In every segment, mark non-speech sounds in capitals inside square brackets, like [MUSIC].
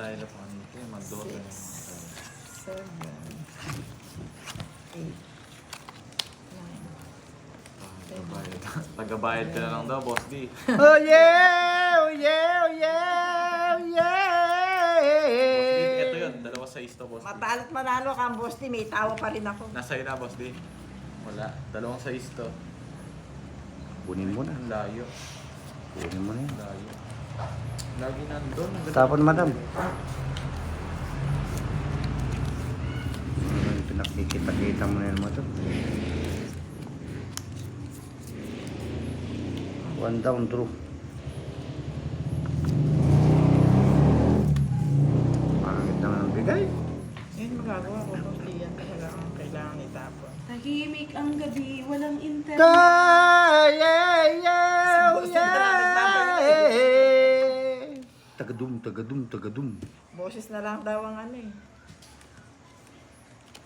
Dahil pa nito, mag-dota na. Seven. Eight. Nine. Tagabayad. Tagabayad ka na lang daw, boss D. [LAUGHS] Oh yeah! Oh yeah! Oh yeah! Oh Boss D, yeah! ito yun. Dalawa sa isto, boss D. Matalo't manalo ka, boss di, may tawa pa rin ako. Nasa na, boss D. Wala. Dalawang sa isto. Kunin mo na. Ang layo. Kunin mo na. Ang layo. Lagi nandun. Tapon, madam. Ano, Pinakikita-kita mo na yan mo to. One down, true. Pangit naman ang bigay. Yun magagawa ko, talaga ang kailangan itapon. Tahimik ang gabi, walang internet. Tagadum, tagadum, tagadum. Boses na lang daw ang ano eh.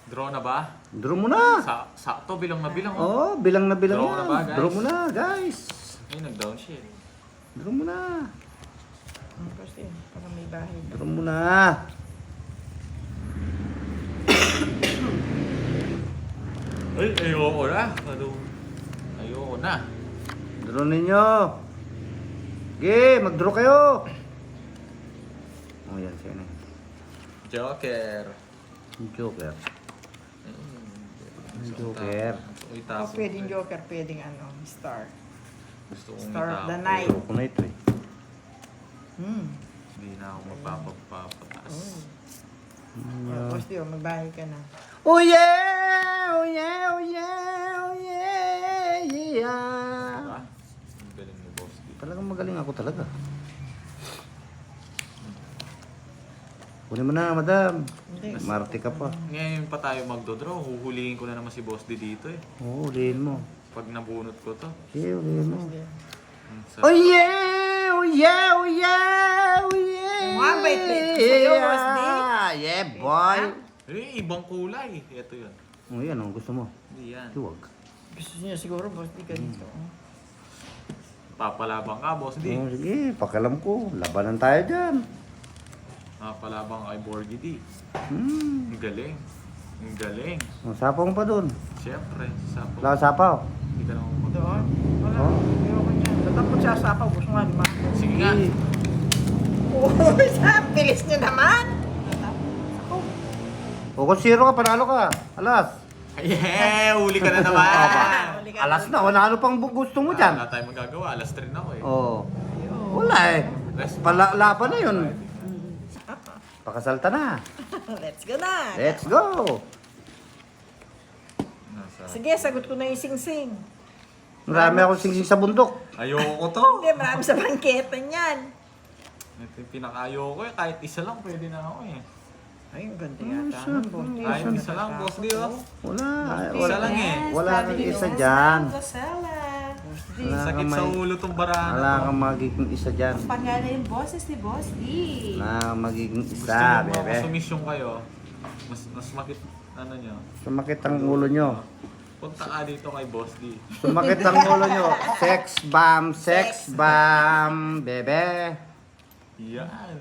Draw na ba? Draw mo na. Sa, sakto, bilang na bilang. Oh. Oh, bilang na bilang Draw yan. na ba, guys? Draw mo na, guys. Ay, nag-down siya. eh. Draw mo na. Ang boss di, para may bahay. Draw mo na. [COUGHS] Ay, ayoko na. Ano? Ayoko na. Draw ninyo. Ge, mag-draw kayo. Oh, yan siya na. Joker. Joker. Mm, Joker. Gusto ko O itaso. pwedeng joker, pwedeng ano, star. Gusto kong Star of the itapo. night. Draw ko na ito eh. Hmm. Hindi na ako magpapapataas. Oh. Oh, boss di, oh, may bahay ka na. Oh yeah! Oh yeah! Oh yeah! Oh yeah! Yeah! Diba? Ang galing ni Boss D. Talagang magaling ako talaga. Kunin mo na, madam. Hindi. Marte ka pa. Ngayon pa tayo magdodraw, huhulihin ko na naman si Boss D dito eh. Oo, ulihin mo. Pag nabunot ko to. Sige, ulihin mo. Mm, sa- Oh yeah! Oh yeah! Oh yeah! Oh yeah! Mga bait-bait ko sa'yo, Boss D. Yeah, boy! Eh, ibang kulay. Ito yun. Oh, yan oh, gusto mo. Hindi yan. Huwag. Gusto niya siguro, boss di ganito. oh. Papalabang ka, Boss D. Oh, sige, pakialam ko. Labanan tayo dyan. Papalabang kay Borgie D. Hmm. Ang galing. Ang galing. Oh, sapaw mo pa dun. Siyempre, sapo. Wala sapaw. Hindi ka naman mag- Doon? Wala. Oh. Ayoko. Tatapos siya sa apaw, gusto nga, di ba? Sige nga. Uy, [LAUGHS] sa bilis niyo naman! Ako. O kung zero ka, panalo ka. Alas. Yeah! Uli ka na naman. [LAUGHS] Huli ka Alas na. na, wala ano pang bu- gusto mo Wala dyan. tayong magagawa. Alas 3 na ako eh. Oh. Ayun. Wala eh. Rest- Palalaban na yun. Pakasalta na. [LAUGHS] Let's go na! Let's go. Nasa... Sige, sagot ko na yung sing-sing. Marami akong singsing sa bundok. Ayoko to. Hindi, marami sa bangketa niyan. Ito yung pinaka-ayoko eh. Kahit isa lang pwede na ako eh. Ay, ang ganda Ay, yata. siya. ng boss. Ay, Kahit isa lang, boss di. Wala. Isa lang eh. Wala kang isa dyan. Rosella. Wala Sakit kang sa may- ulo tong barana. Wala kang magiging isa dyan. Pangalan yung boses ni Boss D. Wala kang magiging Gusto isa, nyo bebe. konsumisyon kayo. Mas, mas makit, ano nyo. Sumakit ang ulo nyo. Punta ka dito kay Boss D. Sumakit ang [LAUGHS] ulo nyo. Sex bomb, sex bomb, bebe. Yan.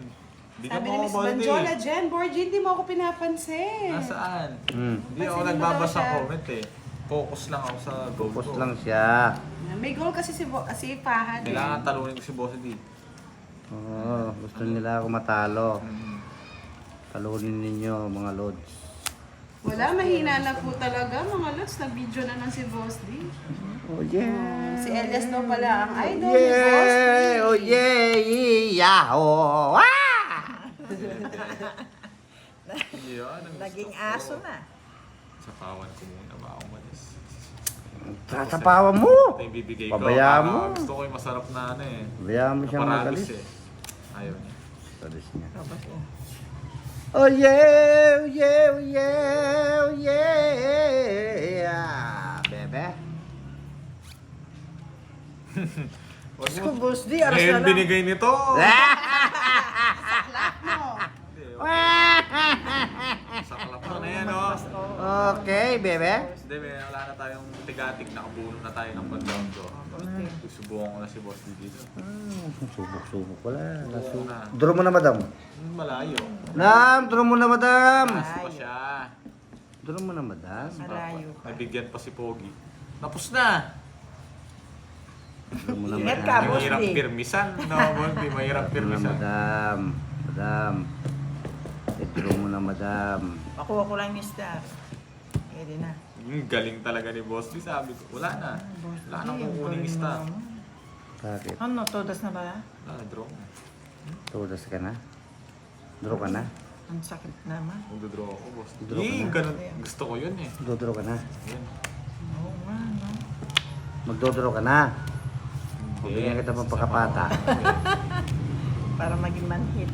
Di ka Sabi ni Miss ako Banjola, Jen, Borgie, hindi mo ako pinapansin. Nasaan? Hmm. Hindi ako Pansinin mo nagbabasa siya. comment eh. Focus lang ako sa goal Focus ko. lang siya. May goal kasi si, Bo- si Fahad. eh. Kailangan talunin ko si Boss D. Oo, gusto nila ako matalo. Mm. Talunin ninyo, mga lods. Wala, mahina na po talaga mga lods. Nag-video na ng si Boss D. Oh, yeah. Si Elias daw pala ang idol ni Boss D. Yeah! Oh, yeah! Yahoo! Ah! [LAUGHS] Yan, ang Naging ko. aso na. Sapawan ko muna. Tatapawa mo! Ito yung bibigay ko. Pabayaan mo. Gusto ko yung masarap na ano eh. Bayaan mo siyang Naparagos magalis. eh. Ayaw niya. Salis niya. Tapos, oh. Oh yeah! Oh yeah! Oh yeah! Oh yeah! Bebe. Wag [LAUGHS] Diyos mo. ko, boss di, aras na Ngayon lang. binigay nito. [LAUGHS] Lahat mo. Saklap na na yan. ano? Okay, bebe. Hindi, may wala na tayong tigatig. Nakabuno na tayo ng bandang ko. Susubukan ko na si Boss D dito. Hmm, subok-subok wala. Nasu na. Draw mo na, madam. Hmm, Malayo. Nam, draw mo na, madam. Taas pa siya. Draw mo na, madam. Malayo pa. Nabigyan pa si Pogi. Tapos na! Draw mo na, Ingat madam. ka, Boss Mahirap D. pirmisan. No, Boss D. Mahirap Draw mo na, pirmisan. madam. Madam. I-draw mo na, madam. Makuha ko lang yung star. Pwede na. Hmm, galing talaga ni Boss D. Sabi ko, wala na. Wala nang kukuning star. Bakit? Ano, todas na ba? Wala, draw mo. Tudas ka na? Draw ka na? Ang sakit naman. Magdodraw ako, Boss D. Draw ka Eh, na. ganun. Gusto ko yun eh. Dodraw ka na? Yan. Oo nga, no? Magdodraw ka na? Bigyan kita pang pakapata. [LAUGHS] Para maging manhit.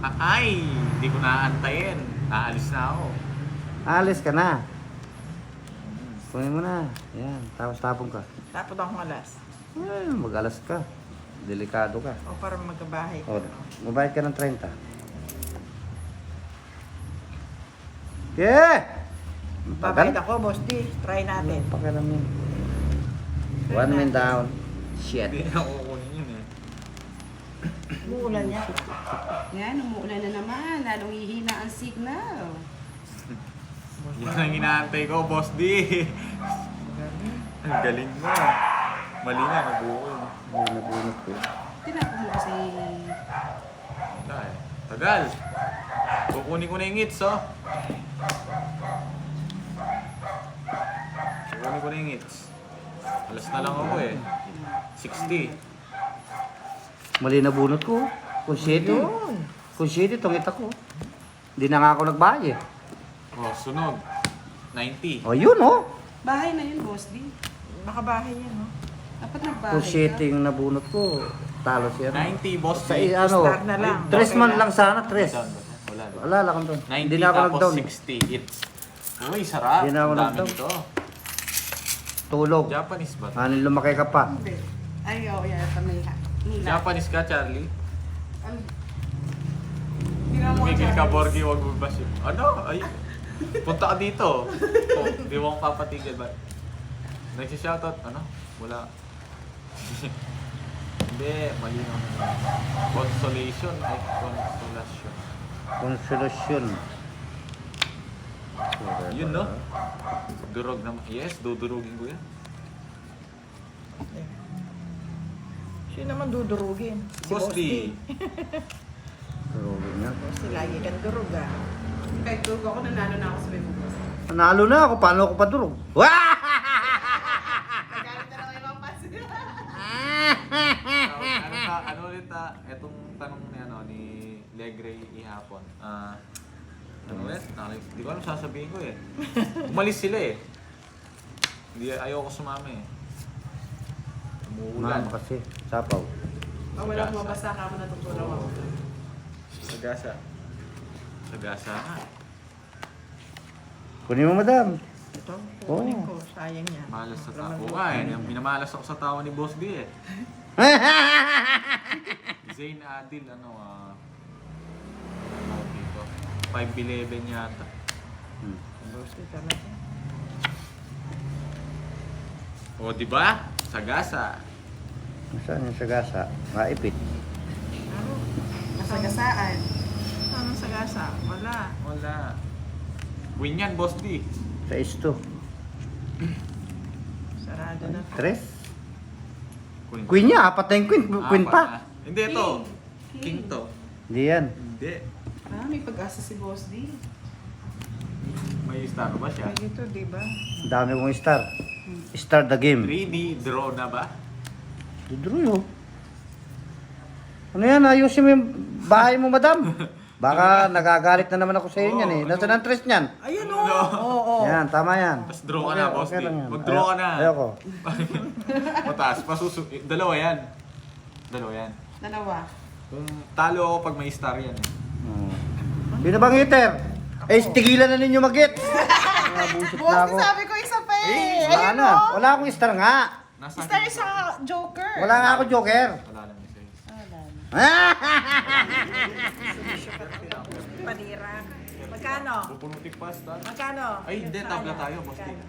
Ah, Ay, hindi ko naaantayin. Aalis na ako. Alis ka na. Kunin mo na. Yan. Tapos tapon ka. Tapos akong alas. Eh, mag-alas ka. Delikado ka. O para magkabahay O, mabayad ka ng 30. Yeah! Babayad ako, boss D. Try natin. Pakiram yun. One man down. Shit. Hindi na kukunin yun eh. Umuulan niya. [LAUGHS] Yan, umuulan na naman. Lalong hihina ang signal. Yan ang inaantay ko, Boss D. Ang galing mo. Mali na, nabuo nabunot ko. Tinapos mo kasi... Wala eh. Tagal. Kukunin ko na yung hits, oh. Kukunin ko na yung hits. Alas na lang ako eh. 60. Mali na bunot ko. Kung 7. Yun. Kung 7, tungit ako. Hindi na nga ako nagbayad. Oh, sunod. 90. O yun oh. Bahay na yun, boss D. Nakabahay yan, no? Dapat nagbahay Kung 7 yung nabunot ko, talo siya. 90, Boss Sa D. ano, Star na lang. tres Okay man lang. lang sana, tres. Down ba? Wala. ba? Wala lang doon. 90 Hindi na ako tapos nag-down. 60 hits. Uy, sarap. Hindi na ako Ang dami nag-down. nito. Tulog. Japanese ba? Ano lumaki ka pa? Hindi. Ay, oo, yan. Ito may ha- hila. Japanese ka, Charlie? Tumigil ka, Charles. Borgie, wag mo bash yun. Ano? Ay, punta ka dito. Oh, di mo akong papatigil ba? Nagsishoutout, ano? Wala. Hindi, mali naman. Consolation, ay consolation. Consolation. Yun, no? Durog naman. Yes, dudurugin ko yan. Sino naman dudurugin? Si Boss D. Durugin niya. Boss D, lagi kang durug, ah. Kahit tulog ako, nanalo na ako sa may bukas. Nanalo na ako, paano ako padurog? Wah! Nagalit na lang ibang pass. [LAUGHS] ano, ta, ano ulit ah, etong tanong ni ano ni Legre ihapon. Ah, ano ulit? Nakalik, di ko alam sasabihin ko eh. Umalis sila eh. Hindi ayoko sumama eh. Umuulan. Mama kasi, sapaw. Oh, walang mabasa ka mo natutulaw ako. Sagasa. Sagasa nga. Kunin mo, madam. Ito, Oh. kukunin ko. Sayang niya. Malas sa tao. mag- Oo nga eh. Minamalas ako sa tawa ni Boss D eh. [LAUGHS] Zayn Adil, ano ah. ano dito? 5'11 yata. Hmm. Boss D talaga. O, di ba? Sagasa. Saan yung sagasa? Maipit. Nasagasaan. Anong sagasa? Wala. Wala. Win yan, Boss D. Sa isto. Sarado na. Tres. Queen. Queen niya, apat na yung queen. Queen Apat pa. na. Hindi, ito. King. King to. Hindi yan. Hindi. Ah, may pag-asa si boss D. May star ba siya? Pwede to, di ba? Ang dami kong star. Start the game. 3D draw na ba? Dudroy oh. Ano yan? Ayusin mo yung bahay mo, madam. Baka [LAUGHS] nagagalit na naman ako sa iyo yan eh. Nasaan ang tres niyan? Ayun, Ano? oo. Oo. Yan, tama yan. Tapos draw ka na, boss D. lang yan. Mag-draw ka na. Ayoko. [LAUGHS] Mataas. Pasusu... Dalawa yan. Dalawa yan. Dalawa. Kung talo ako pag may star yan eh. Hmm. Sino bang hitter? Eh, tigilan na ninyo mag-hit. [LAUGHS] Nabusit na ako. Sabi ko isa pa eh. Eh, Wala na. Wala akong star nga. Nasa Star sa Joker. Wala nga ako joker. Wala lang isa. Ah, wala! Panira. Magkano? Bubunutik pasta. Magkano? Ay, hindi. Tabla tayo. Magkano?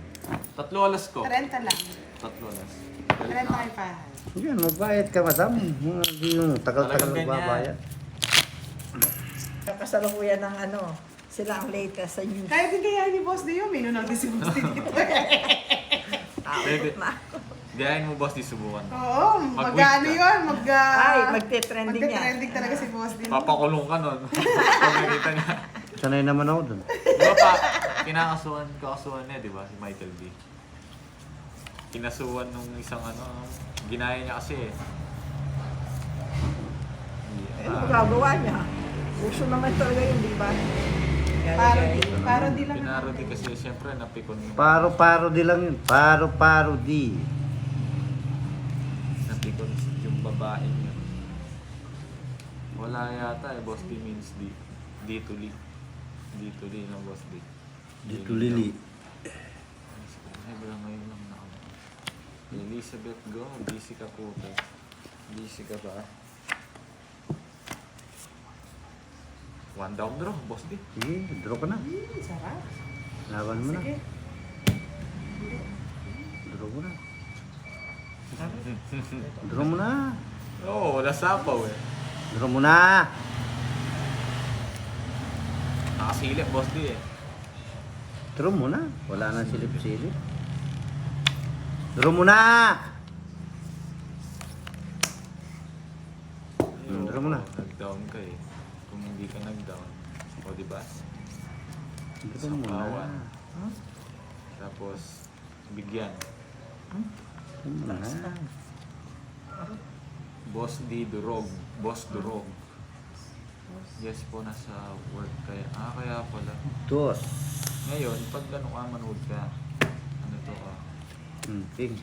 Tatlo alas ko. 30 lang. Tatlo alas. 30 kay Fahad. Yan, magbayad ka, madam. Hindi yung tagal-tagal magbabayad. Kasalukuyan ng ano, sila ang latest sa news. Kaya din kaya ni Boss Dio, minunod din si Boss Dio dito. Gayahin mo, boss, di subukan. Oo, Mag-wig mag-ano ka. yun, mag... Ay, Uh, magte-trending yan. magte-trending talaga si Boss Dio. Papakulong ka nun. [LAUGHS] Kung nakita niya. Sanay naman ako dun. Di ba pa, kinakasuhan, kakasuhan niya, di ba, si Michael B. Kinasuhan nung isang ano, ginaya niya kasi eh. Eh, ano gagawa niya? Uso naman talaga yun, di ba? Parody, parody lang. Pinarody kasi siyempre napikon yung, Paro-paro di lang yun. Paro-paro di. Wala yata eh, Boss D means D. D to Lee. D to Lee ng Boss D. Dito lili. Ay, wala ngayon lang na ako. Elizabeth, go. Busy ka po. Busy ka ba? One down draw, boss di. Sige, draw ka na. Hmm, sarap. Laban mo na. Sige. Draw mo na. [LAUGHS] Draw mo na. Oo, oh, wala sapaw eh. Draw mo na. Nakasilip, boss di eh. Draw mo na. Wala nang silip-silip. Draw mo na. Hmm, draw mo na. Nag-down ka eh. Kung hindi ka nag-down. O, di ba? Draw mo na. Sapawan. Tapos, bigyan. Draw mo na. Boss D Durog. Boss Durog. Yes po, nasa work kaya. Ah, kaya pala. Dos. Ngayon, pag ano ka, manood ka. Ano to ka? Hmm, ping.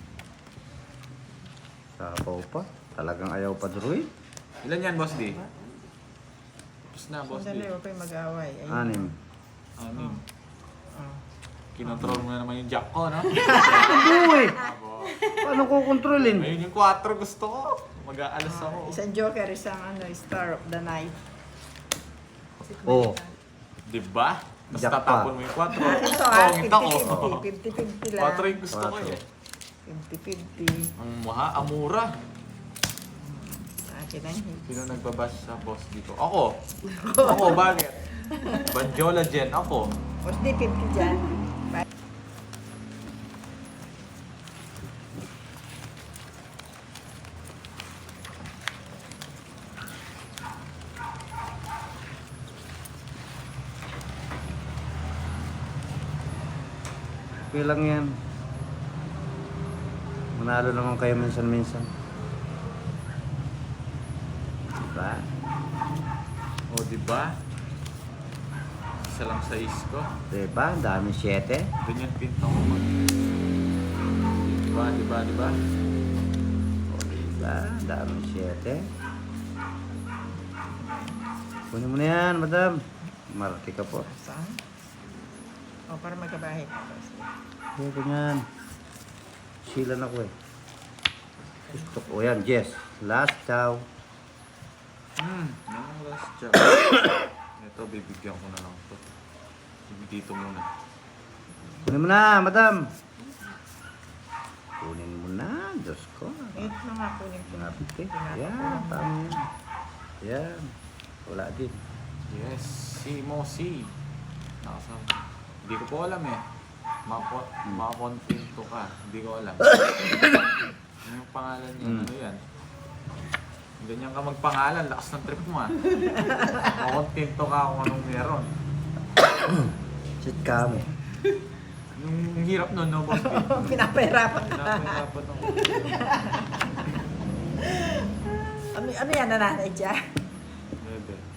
Sapaw pa. Talagang ayaw pa eh. Ilan yan, Boss D? Tapos na, Boss D. Sandali, huwag kayong mag-away. Ayun. Anim. Anim. Oh. Kinontrol mo na naman yung jack ko, no? [LAUGHS] Abo. Paano ko kontrolin? Ayun yung 4 gusto ko. Mag-aalas Ah, ako. isang joker, isang ano, star of the night. Oh. Di ba? Tapos Jack pa. tatapon mo yung 4. [LAUGHS] Ito ah, Pongit ako. 50-50. 50-50 lang. 4 yung gusto ko Quattro. eh. 50-50. Ang maha, amura. Akin ang hit. Sino nagbabash sa boss dito? Ako. [LAUGHS] Ako, bakit? Banjola Jen, ako. Di 50 dyan. Lang yan. Manalo naman kayo minsan-minsan. Diba? O, di ba? Isa lang sa isko. Diba? Ang dami siyete. Ganyan pinto ko mag... Di ba, di ba, di ba? O diba? Ang dami siyete. Kunin mo na yan, madam. Marati ka po. Saan? O, para magkabahit. Okay, ganyan. Silan ako eh. Gusto ko. O yan, Jess. Last chow. Hmm, yung last job. [COUGHS] Ito, bibigyan ko na lang to. Dito muna. Kunin mo na, madam. Kunin mo na. Diyos ko. Eh, na nga kunin ko. Ngapit eh. Tinatapon Yan, lang. tama yan. Yan. Wala din. Yes, si Mosi. Nakasama. Hindi ko po alam eh. Mako makontento ka. Hindi ko alam. [COUGHS] ano yung pangalan niya? Hmm. Ano yan? Ganyan ka magpangalan. Lakas ng trip mo ah. [LAUGHS] Makontento ka kung anong meron. Sit ka mo. Yung hirap nun, no, boss? [LAUGHS] Pinapahirapan ka. Pinapahirapan ako. Ano, ano yan, nananay dyan? Bebe.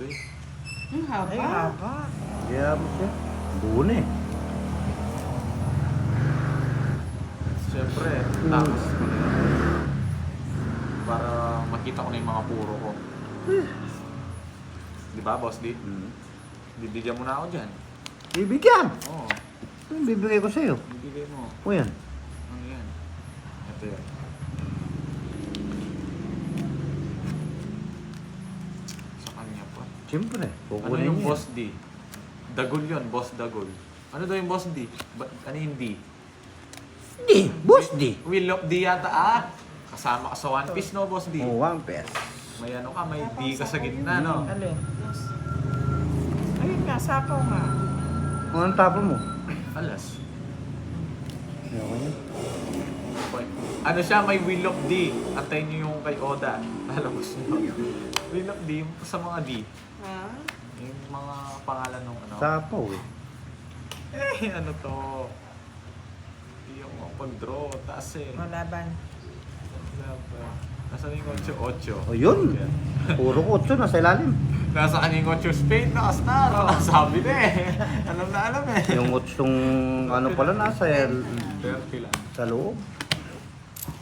Sarado eh. Ang haba. Ay, haba. Kaya mo siya. Buo na eh. Siyempre, tapos ko na yun. Para makita ko na yung mga puro ko. [SIGHS] Di ba, boss D? Hmm. Bibigyan mo na ako dyan. Bibigyan! Oo, Ano bibigay ko sa'yo? bibigay mo. O yan. Siyempre, Ano kukunin yung niya. boss D? Dagol yun, boss Dagol. Ano daw yung boss D? Ba- ano yung D? Di, boss di. Will of D yata ah! Kasama ka sa One Piece no, boss D? Oh, one pair. May ano ka, may D ka sa gitna no? Alin? Ayun nga, sapaw nga. Anong tapo mo? Alas. Okay. Okay. Ano siya, may Will of D. Antayin niyo yung kay Oda. Lalabas niyo. Will of D, yung sa mga D. Ha? Yung mga pangalan ng ano. Tapo eh. Eh, ano to? Ako makapag-draw. Taas eh. Malaban. Nasa yung 8-8. O yun. Puro kutso [LAUGHS] na sa ilalim. Nasa kanyang 8 spade na star. Sabi na eh. [LAUGHS] Alam na alam eh. Yung kutsong ano pala nasa el- 30 lang. sa loob.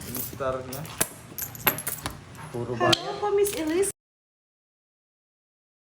Yung star niya. Puro ba? Hello po, Miss Elise.